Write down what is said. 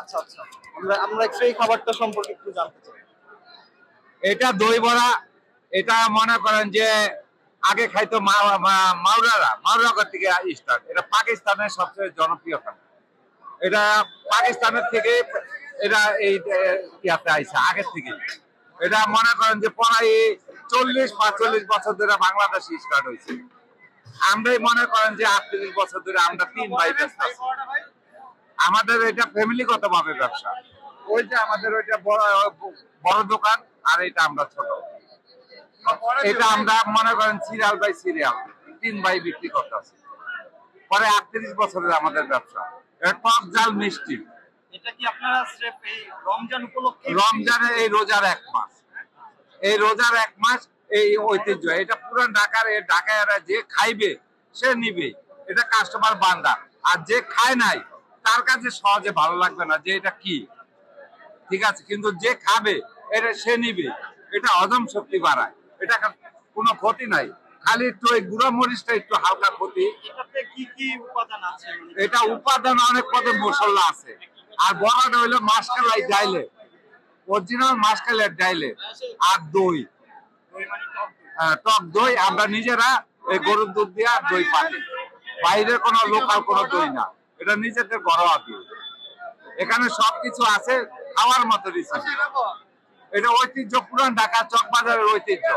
আচ্ছা আচ্ছা। এটা দই বড়া, এটা মনে করেন যে আগে খাইতো থেকে স্টার্ট এটা পাকিস্তানের সবচেয়ে জনপ্রিয় খাবার। এটা পাকিস্তানের থেকে এটা এই ইয়াতে আইসা আগের থেকে। এটা মনে করেন যে প্রায় চল্লিশ, পাঁচচল্লিশ বছর ধরে বাংলাদেশে স্টার্ট হয়েছে। আমরাই মনে করেন যে আটত্রিশ বছর ধরে আমরা তিন ভাই ব্যস্ত আছি। আমাদের এটা ফ্যামিলিগত ভাবে ব্যবসা। ওই যে আমাদের ওইটা বড় বড় দোকান আর এটা আমরা ছোট। এটা আমরা মনে করেন সিরিয়াল বাই সিরিয়াল তিন ভাই বিক্রি করতেছি। পরে আটত্রিশ বছরের আমাদের ব্যবসা। টক জাল মিষ্টি। এটা কি আপনারা এই রমজান উপলক্ষে? রমজানের এই রোজার এক মাস। এই রোজার এক মাস এই ঐতিহ্য। এটা পুরো ঢাকার এই ঢাকায় যে খাইবে সে নিবে। এটা কাস্টমার বান্দা। আর যে খায় নাই তার কাছে সহজে ভালো লাগবে না যে এটা কি? ঠিক আছে কিন্তু যে খাবে এটা সে নিবে। এটা হজম শক্তি বাড়ায়। এটা কোনো ক্ষতি নাই। খালি একটু ওই গুঁড়ো মরিচটা একটু হালকা ক্ষতি। মানে এটা উপাদান অনেক পদে মশলা আছে। আর বড়টা হইল মাসকালাই ডাইলে। অরিজিনাল মাসকালের ডাইলে। আর দই। মানে টক দই। আমরা নিজেরা এই গরুর দুধ দিয়ে আর দই পাতি বাইরে কোনো লোকাল কোনো দই না। এটা নিজেদের ঘরোয়া দই এখানে সবকিছু আছে, খাওয়ার মতো রিসিপি এটা ঐতিহ্য, পুরান ঢাকা চক বাজারের ঐতিহ্য।